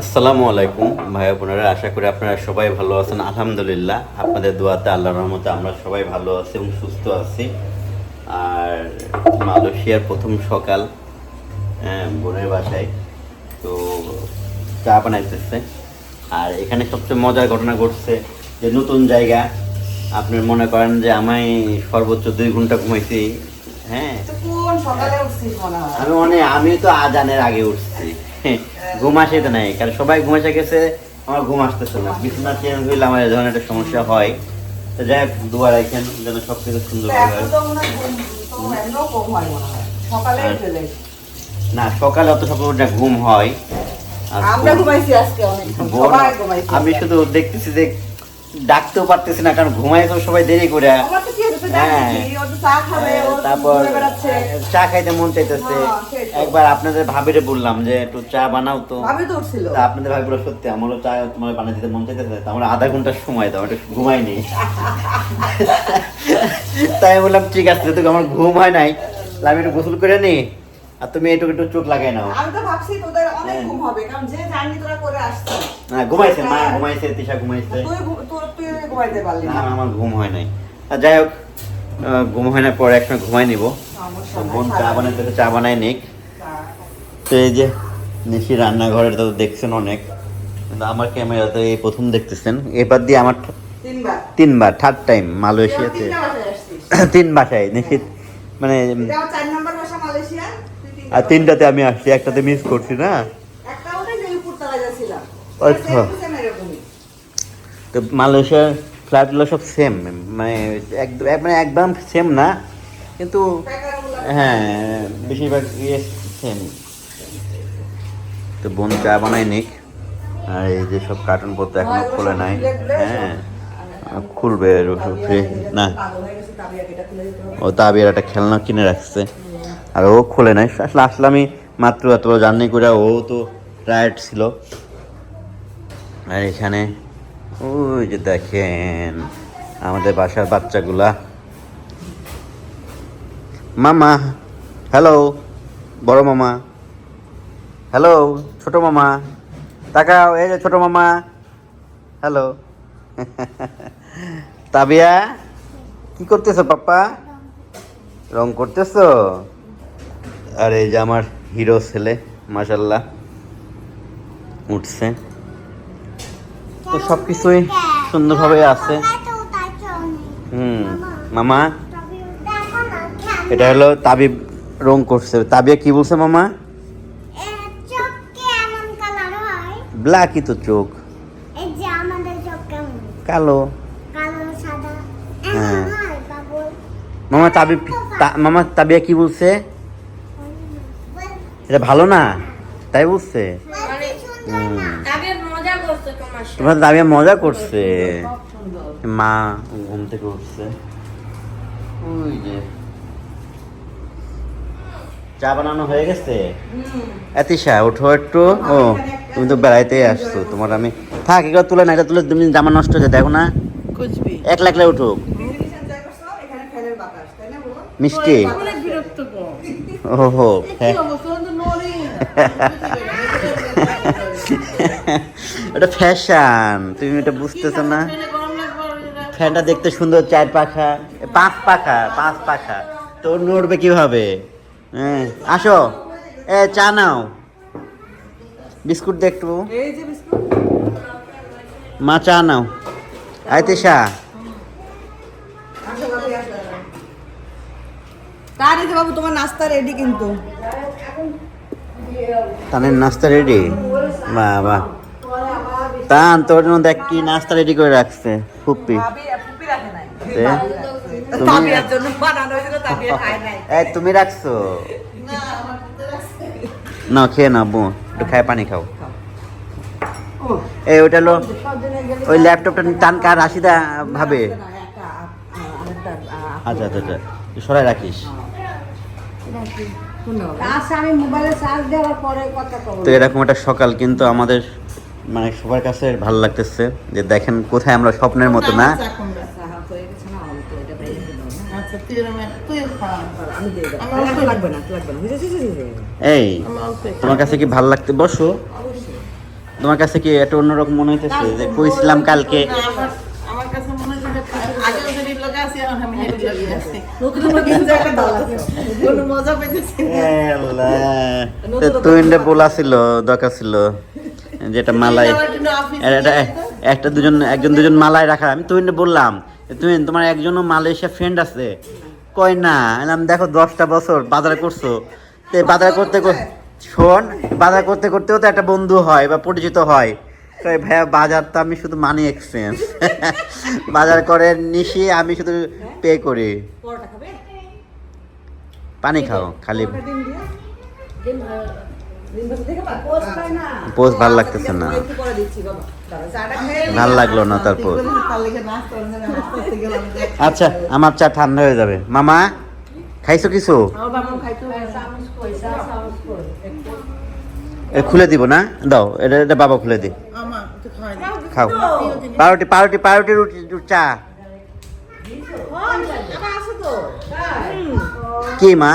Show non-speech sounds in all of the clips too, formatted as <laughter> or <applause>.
আসসালামু আলাইকুম ভাই বোনেরা আশা করি আপনারা সবাই ভালো আছেন। আলহামদুলিল্লাহ আপনাদের দোয়াতে আল্লাহর রহমতে আমরা সবাই ভালো আছি এবং সুস্থ আছি। আর মালয়েশিয়ার প্রথম সকাল হ্যাঁ, বোনের বাসায়। তো চা বানাইতেছে। আর এখানে সবচেয়ে মজার ঘটনা ঘটছে যে নতুন জায়গা। আপনি মনে করেন যে আমি সর্বোচ্চ দুই ঘণ্টা ঘুমাইছি হ্যাঁ? আমি মনে আমি তো আজানের আগে উঠছি। ঘুম আসে তো নাই কারণ সবাই ঘুম এসে গেছে আমার ঘুম আসতেছে না। বিছানা চেঞ্জ হইলে আমার এই ধরনের একটা সমস্যা হয়। তো যাই হোক দুয়া রাখেন যেন সব কিছু সুন্দর এখন না সকালে অত সকালে ঘুম হয়। আমি শুধু দেখতেছি যে ডাকতেও পারতেছি না কারণ ঘুমাই তো সবাই দেরি করে। হ্যাঁ। তারপর চা খাইতে মন চাইতেছে। হ্যাঁ। একবার আপনাদের ভাবিরে বললাম যে একটু চা বানাও তো। ভাবি আপনাদের ভাই বলো সত্যি আমারও চা তোমার বানিয়ে দিতে মন চাইতেছে আমরা আধা ঘণ্টার সময় দাও একটু ঘুমাইনি। <laughs> তাই বললাম ঠিক আছে যেহেতু আমার ঘুম হয় নাই। আমি একটু গোসল করে নি। আর তুমি একটু একটু চোখ লাগাই নাও। আমি তো ভাবছি তোদের অনেক হ্যাঁ। ঘুম হবে কারণ যে জার্নি তোরা করে আসছিস না ঘুমাইছে মা ঘুমাইছে তিশা ঘুমাইছে। তুই তোর তুই ঘুমাইতে পারলি না। আমার ঘুম হয় নাই। আর যাই হোক ঘুম হয় না পরে একসময় ঘুমাই নিব। তো বোন চা বানাই তোকে চা বানাই নিক। তো এই যে নিশি রান্নাঘরের তো দেখছেন অনেক কিন্তু আমার ক্যামেরাতে এই প্রথম দেখতেছেন। এবার দিয়ে আমার তিনবার। থার্ড টাইম মালয়েশিয়াতে। তিন বাসায় নিশ্চিত মানে আর তিনটাতে আমি আসছি একটাতে মিস করছি না? আচ্ছা। তো মালয়েশিয়ার ফ্ল্যাটগুলো সব সেম মানে একদম মানে একদম সেম না কিন্তু হ্যাঁ বেশিরভাগ ইয়ে সেম তো বোন চা বানাই নিক আর এই যে সব কার্টুন পত্র এখনও খোলে নাই। খুলে খুলে হ্যাঁ খুলবে না। হয়ে। ও তাবিয়ার একটা খেলনা কিনে রাখছে। আর ও খোলে নাই। আসলে আসলে আমি মাত্র এত জার্নি করে ও তো টায়ার্ড ছিল। আর এখানে ওই যে দেখেন আমাদের বাসার বাচ্চাগুলা। মামা হ্যালো বড় মামা। হ্যালো ছোট মামা। তাকাও, এই যে ছোট মামা। হ্যালো <laughs> তাবিয়া, কি করতেছো পাপ্পা? রং করতেছো? আর এই যে আমার হিরো ছেলে মাসাল্লাহ উঠছে। তো সব কিছুই সুন্দরভাবে আছে। হুম, মামা, এটা হলো তাবিব রং করছে। তাবিয়া কি বলছে, মামা? ব্ল্যাকই তো চোখ। কালো। হ্যাঁ। মামা, তাবিব, তা- মামা, তাবিয়া কি বলছে? এটা ভালো না? তাই করছে তোমার। তোমার দাবিয়া মজা করছে? মা ঘুম থেকে উঠছে। ওই যে। চা বানানো হয়ে গেছে? হুম। এতিশা ওঠো একটু। ও তুমি তো বেড়াইতে আসছো। তোমার আমি থাক এগুলো তুলে না এটা তুলে তুমি জামা নষ্ট হয়ে দেখো না। খুঁজবি। এক লাগলে উঠো বিজলি সঞ্চয় করছ, এখানে ফ্যানের বাতাস, তাই না বাবা? মিষ্টি। বিরক্তকর। হ্যাঁ। <laughs> ওটা ফ্যাশন তুমি এটা বুঝতেছো না? ফ্যানটা দেখতে সুন্দর, চার পাখা, পাঁচ পাখা পাঁচ পাখা। তো নড়বে কীভাবে? হ্যাঁ আসো। এ, চা নাও। বিস্কুট দে একটু। এই যে বিস্কুট। মা, চা নাও। তাড়াতাড়ি দে বাবু, তোমার নাস্তা রেডি কিন্তু। তানের নাস্তা রেডি বাহ বাহ তান তোর জন্য দেখ কি নাস্তা রেডি করে রাখছে ফুপ্পি ভাবি ফুপি রাখে নাই। দে। <laughs> তুমি রাখছো? না খেয়ে না বো একটু খায় পানি খাও। এই ওইটা হলো ওই ল্যাপটপটা টান কার রাশিদা ভাবে। আচ্ছা আচ্ছা আচ্ছা। তুই সরাই রাখিস। আচ্ছা আমি মোবাইলে চার্জ দেওয়ার পরে কথা কব। তো এরকম একটা সকাল কিন্তু আমাদের মানে সবার কাছে ভালো লাগতেছে যে দেখেন কোথায় আমরা স্বপ্নের মতো না? আচ্ছা, এই। তোমার কাছে কি ভালো লাগতে বসো। তোমার কাছে কি একটা অন্যরকম মনে হইতেছে যে কইছিলাম কালকে না, আমার- আমার কাছে মনে হয় যে আগেও যদি লগা আছে, এখন আমি হেঁটে লগিয়ে আছি। কোনো মজা পাইতেছি না। তুই বলা ছিল দরকার ছিল যেটা মালাই। একটা দুজন একজন দুজন মালাই রাখা। আমি তুই বললাম যে তুমি তোমার একজনও মালয়েশিয়া ফ্রেন্ড আছে। কয় না? এলাম দেখো দশটা বছর বাজার করছ। তো বাজার করতে শোন বাজার করতে করতেও তো একটা বন্ধু হয় বা পরিচিত হয়। ভাইয়া বাজার তো আমি শুধু মানি এক্সচেঞ্জ বাজার করে নিশি আমি শুধু পে করি। পানি খাও খালি পোস্ট ভালো লাগতেছে না। ভালো লাগল না তার পোস্ট। তার লেগে নাস্তা বানানো, নাস্তা করতে গেলাম যে, আচ্ছা আমার চা ঠান্ডা হয়ে যাবে। মামা খাইছো কিছু? খুলে দিব না? দাও এটা এটা বাবা খুলে দি। খাও। পাউরুটি পাউরুটি পাউরুটি রুটি চা। আমার। কি মা?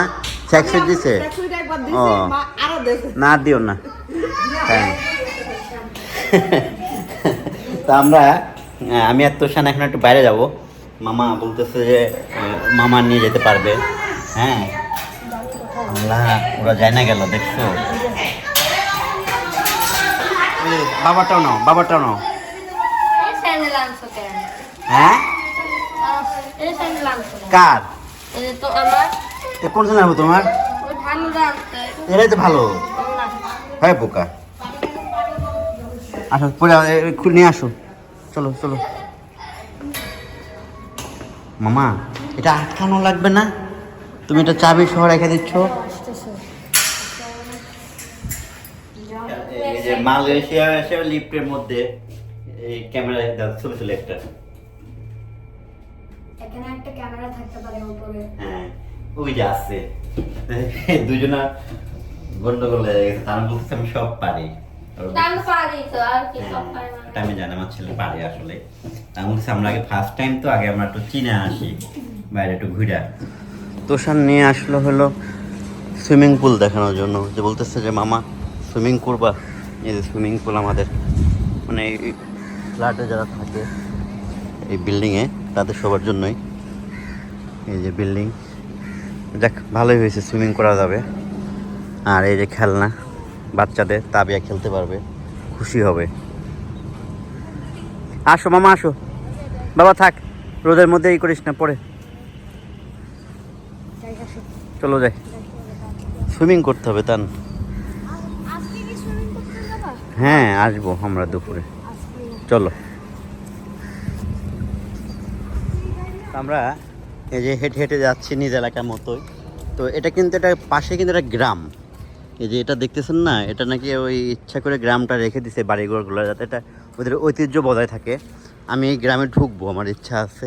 স্যাক্সিড দিছে? ও। না, দিও না। হ্যাঁ। তা আমরা আমি আর তোষান এখন একটু বাইরে যাব। মামা বলতেছে যে মামা নিয়ে যেতে পারবে। হ্যাঁ। আল্লাহ, ওরা যায় না গেল, দেখছ? বাবাটাও নাও বাবাটাও নাও। স্যান্ডেল হ্যাঁ? স্যান্ডেল কার কোন তোমার ওই ভানুরা আনতে এটাই তো ভালো। হ্যাঁ বোকা। আসো পরে আ- নিয়ে আসো। চলো চলো। মামা, এটা আটকানো লাগবে না? তুমি এটা চাবি সহ রেখে দিচ্ছ? মালয়েশিয়া এসে লিফটের মধ্যে এই ক্যামেরা ছবি ছিল একটা। এখানে একটা ক্যামেরা থাকতে পারে উপরে। হ্যাঁ ওই যে আছে। <laughs> দুজনা গন্ডগোল হয়ে গেছে তারা বলছে আমি সব পারি। আমি হ্যাঁ, মানে। আমি জানি আমার ছেলে পারে আসলে। আমি বলছি আমরা আগে ফার্স্ট টাইম তো আগে আমরা একটু চিনে আসি বাইরে একটু ঘুরে। তোষার নিয়ে আসলো হলো সুইমিং পুল দেখানোর জন্য যে বলতেছে যে মামা সুইমিং করবা? এই যে সুইমিং পুল আমাদের। মানে এই ফ্ল্যাটে যারা থাকে এই বিল্ডিংয়ে তাদের সবার জন্যই এই যে বিল্ডিং দেখ ভালোই হয়েছে সুইমিং করা যাবে। আর এই যে খেলনা বাচ্চাদের তাবিয়া খেলতে পারবে। খুশি হবে। আসো মামা আসো। বাবা থাক। রোদের মধ্যে এই করিস না পরে। চলো যাই। সুইমিং করতে হবে তান। হ্যাঁ আসব আমরা দুপুরে। চলো। আমরা এই যে হেঁটে হেঁটে যাচ্ছি নিজ এলাকার মতোই। তো এটা কিন্তু এটা পাশে কিন্তু একটা গ্রাম। এই যে এটা দেখতেছেন না? এটা নাকি ওই ইচ্ছা করে গ্রামটা রেখে দিছে বাড়িঘরগুলো, যাতে এটা ওদের ঐতিহ্য বজায় থাকে। আমি এই গ্রামে ঢুকবো, আমার ইচ্ছা আছে।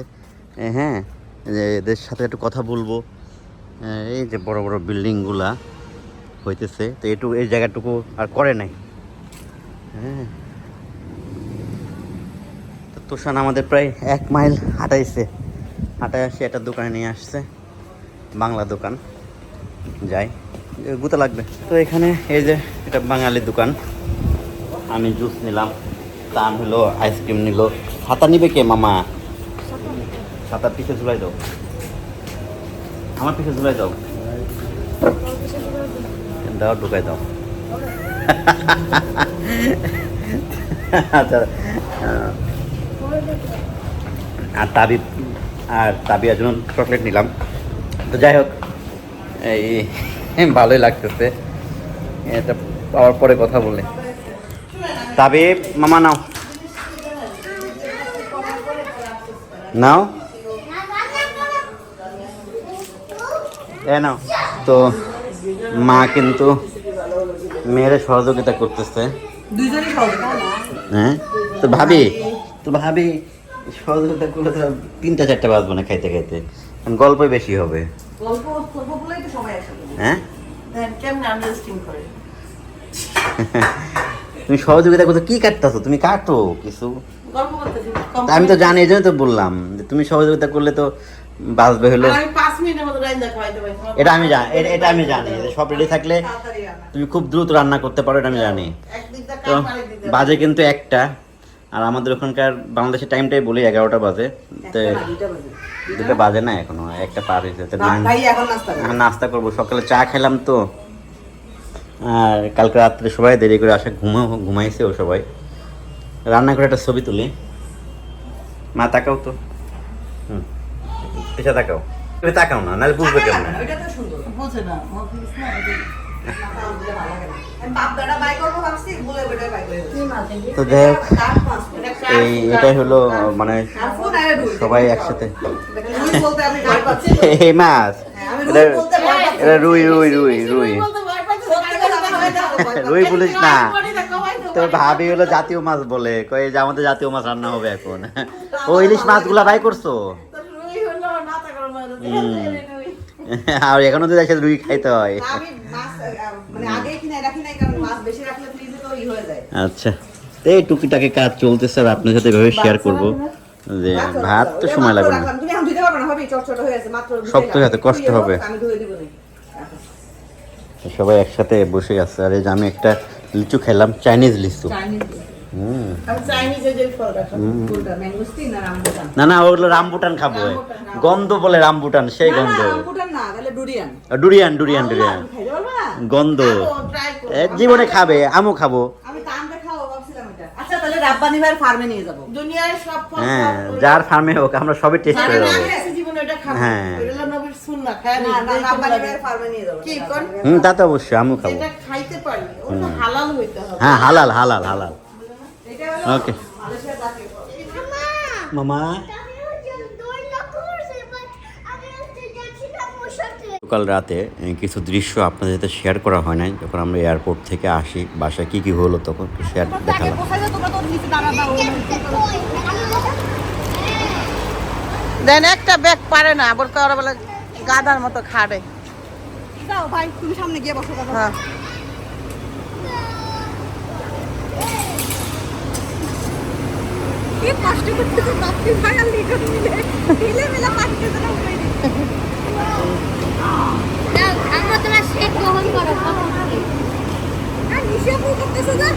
হ্যাঁ এদের সাথে একটু কথা বলব। এই যে বড় বড় বিল্ডিংগুলা হইতেছে। তো এটু এই জায়গাটুকু আর করে নাই। হ্যাঁ। তো তুষান আমাদের প্রায় এক মাইল হাঁটাইছে। হাঁটায় আসে একটা দোকানে নিয়ে আসছে। বাংলা দোকান। যাই। গুতা লাগবে। তো এখানে এই যে এটা বাঙালি দোকান। আমি জুস নিলাম। তান হলো, আইসক্রিম নিল। ছাতা নিবে কে, মামা? ছাতা পিছে ঝুলাই দাও। আমার পিছে ঝুলাই দাও। দাও, ঢুকাই দাও। আর তাবি, আর জন্য চকলেট নিলাম। তো যাই হোক, এই ভালোই লাগতেছে। এটা পাওয়ার পরে কথা বলে। তাবি, মামা নাও। নাও। এ নাও। তো মা কিন্তু মেয়ের সহযোগিতা করতেছে। হ্যাঁ? তো ভাবি? তো ভাবি সহযোগিতা করলে তো তিনটা চারটা বাজবো না খাইতে খাইতে। গল্পই বেশি হবে। হ্যাঁ? করে? <laughs> তুমি সহযোগিতা করতে কি কাটতেছো? তুমি কাটো কিছু। আমি তো জানি এই জন্য তো বললাম যে তুমি সহযোগিতা করলে তো বাঁচবে হলো এটা আমি জানি এটা- আমি জানি সব রেডি থাকলে তুমি খুব দ্রুত রান্না করতে পারো এটা আমি জানি। তো বাজে কিন্তু একটা। আর আমাদের ওখানকার বাংলাদেশের টাইমটাই বলি এগারোটা বাজে। তো। দুটো বাজে। না এখনও একটা পার হয়েছে। নাস্তা করব। সকালে চা খেলাম তো। আর কালকে রাত্রে সবাই দেরি করে আসে ঘুমা ঘুমাইছে ও সবাই। রান্না করে একটা ছবি তুলি। মা তাকাও তো। হুম পিছা তাকাও। তুমি তাকাও না নাহলে বুঝবে কেমন ওইটা তো সুন্দর। বুঝে না। তো দেখ কাঠ এটা এই এটাই হলো মানে। সবাই একসাথে পাচ্ছি। এই মাছ হ্যাঁ, রুই এটা। এটা রুই রুই রুই রুই। <laughs> রুই বলিস না তোর ভাবি হলো জাতীয় মাছ বলে কই যে আমাদের জাতীয় মাছ রান্না হবে এখন ও ইলিশ মাছগুলা বাই করছ তোর রুই হলো না থাকার মতো। হুম। রুই। <laughs> আর এখনও তো দেখে রুই খাইতে হয়। মানে। আচ্ছা তো এই টুকিটাকে কাজ চলতেছে আর আপনার সাথে এভাবে শেয়ার করব। যে ভাত তো সময় লাগবে না। সব তো। হাতে কষ্ট হবে। সবাই একসাথে বসে আছে। আর এই যে আমি একটা লিচু খেলাম চাইনিজ লিচু। না না ওগুলো রামবুটান খাব গন্ধ বলে রামবুটান সেই গন্ধ না, রামবুটান না, তাহলে ডুরিয়ান। Durian durian? গন্ধ। জীবনে খাবে আমও খাব। আচ্ছা তাহলে রাব্বানি ভাইয়ের ফার্মে নিয়ে যাব। দুনিয়ার সব ফল হ্যাঁ যার ফার্মে হোক আমরা সবই টেস্ট করে দেবো খেয়েছে জীবনে ওটা খাব। হ্যাঁ। হুম তা তো অবশ্যই আমিও খাব। যেটা খাইতে পারি ওটা হালাল হইতে হবে। হ্যাঁ হালাল হালাল হালাল। ওকে মামা কাল রাতে কিছু দৃশ্য আপনাদের সাথে শেয়ার করা হয় নাই। যখন আমরা এয়ারপোর্ট থেকে আসি বাসায় কি কি হলো তখন শেয়ার দেখালাম। দেন একটা ব্যাগ পারে না আবার কারও বলে গাদার মতো খাড়ে যাও ভাই তুমি সামনে গিয়ে বসো হ্যাঁ কি কষ্ট করতেছে বাপি ভাই আর লিটন মিলে মিলে মিলে পাঠিয়ে দিলাম আমরা তোমার শেখ গ্রহণ করো আর নিশে আপু করতেছে না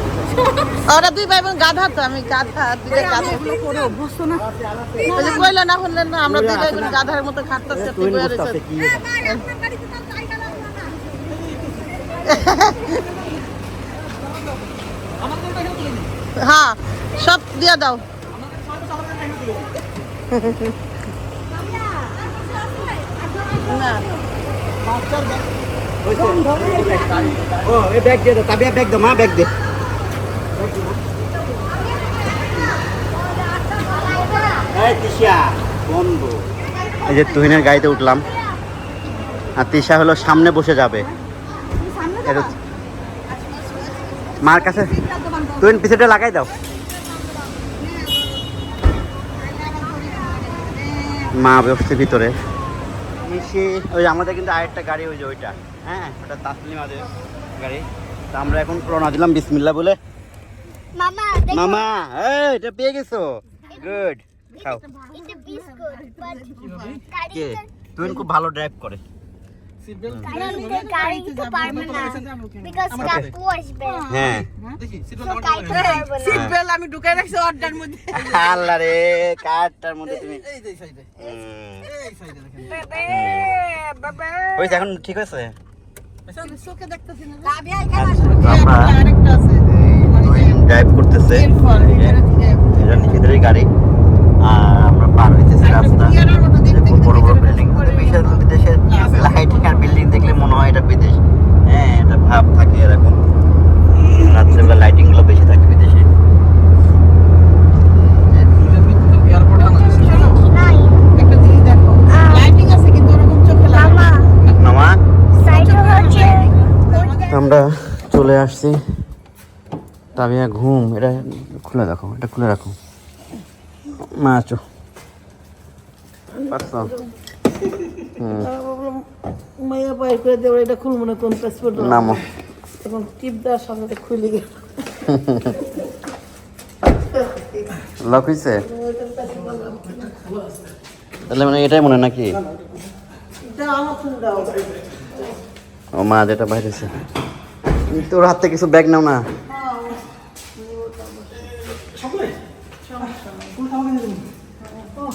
ওরা দুই ভাই বোন গাধা তো আমি গাধা দুইটা গাধা। এগুলো করে অভ্যস্ত না। ওই যে কইলো না শুনলেন না আমরা দুই ভাই বোন গাধার মতো খাটতেছি তুই বইয়া হ্যাঁ সব দিয়ে দাও। ও এই ব্যাগ দে তাবিয়া ব্যাগ দে মা ব্যাগ দে এই তিশা বন্ধু এই যে তুহিনের গাড়িতে উঠলাম। আর তিশা হলো সামনে বসে যাবে। মার কাছে তুহিন পিছুটা লাগাই দাও। মা বসছে ভিতরে। এসে ওই আমাদের কিন্তু আরেকটা গাড়ি ওই যে ওইটা। হ্যাঁ ওটা তাসলিমাদের গাড়ি। তা আমরা এখন রওনা দিলাম বিসমিল্লা বলে। মামা মামা এই এটা পেয়ে গেছো? গুড খাও। কে? তুই খুব ভালো ড্রাইভ করে। আমি ঢুকাই রাখছি অর্ডার মধ্যে আল্লাহ রে কারটার মধ্যে তুমি। এখন ঠিক আছে ড্রাইভ করতেছে গাড়ি আর আমরা পার হইতেছি রাস্তা। খুব বড় বড় বিল্ডিং বিশাল বিদেশের লাইটিং আর বিল্ডিং দেখলে মনে হয় এটা বিদেশ। হ্যাঁ এটা ভাব থাকে এরকম। রাত্রেবেলা লাইটিংগুলো বেশি থাকে বিদেশে। আমরা চলে আসছি। তাবিয়া ঘুম এটা খুলে রাখো এটা খুলে রাখো। বাইর করে এটা খুলবো না কোন পাসপোর্ট নামো। তখন টিপ দেওয়ার সাথে সাথে খুলে গেল। লক হয়েছে তাহলে মানে এটাই মনে হয় নাকি? এটা আমার ফোন দাও। ও মা যেটা বাইরেছে। তোর হাতে কিছু ব্যাগ নাও না।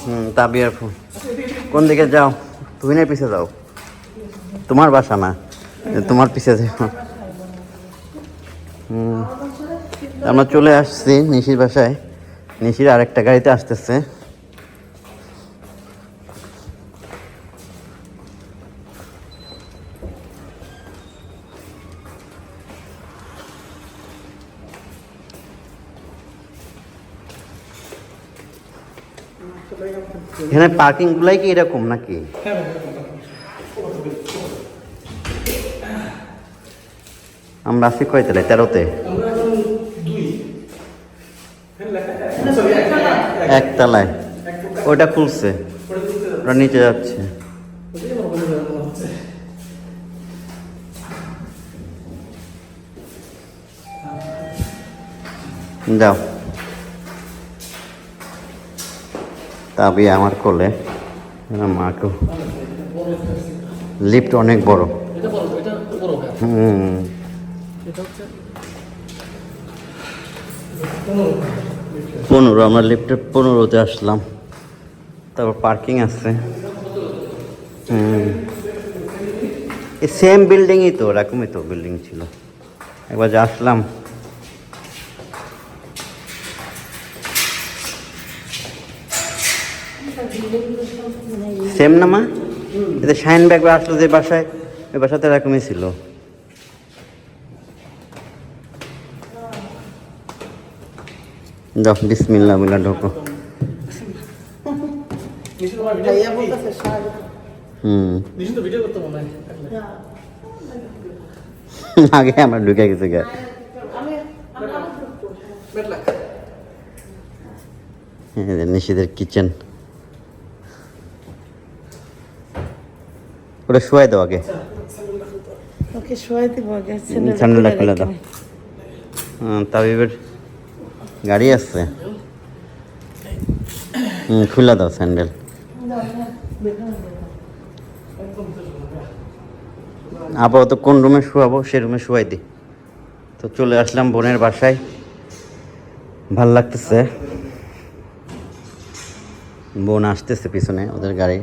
হুম তাবিয়ার ফোন কোন দিকে যাও? তুমি না পিছিয়ে যাও। তোমার বাসা না তোমার পিছিয়ে যাও। হুম, আমরা চলে আসছি নিশির বাসায়। নিশির আরেকটা গাড়িতে আসতেছে। এখানে পার্কিং গুলাই কি এরকম নাকি? আমরা আছি কয়তলায় তেরোতে। একতলায়। ওটা খুলছে। ওটা নিচে যাচ্ছে। যাও তাবি আমার কোলে। মাকেও লিফট অনেক বড়। হুম। পনেরো আমরা লিফটে পনেরোতে আসলাম। তারপর পার্কিং আছে। হুম। সেম বিল্ডিংই তো এরকমই তো বিল্ডিং ছিল। একবার যে আসলাম। সেম না, মা? এতে শাইন ব্যাগ আসলো যে বাসায় ওই বাসাতে এরকমই ছিল। যাও বিসমিল্লা বলে ঢোকো। হুম। আগে আমরা ঢুকে গেছে গা। নিশিদের কিচেন। ওটা শুয়াই দাও আগে। ওকে শোয়াই দিব আগে স্যান্ডেলটা খুলে দাও। তাবিবের গাড়ি আছে। হুম খুলে দাও স্যান্ডেল। আপাতত কোন রুমে শুয়াবো সে রুমে শুয়াই দিই তো চলে আসলাম বোনের বাসায়। ভালো লাগতেছে। বোন আসতেছে পিছনে ওদের গাড়ি।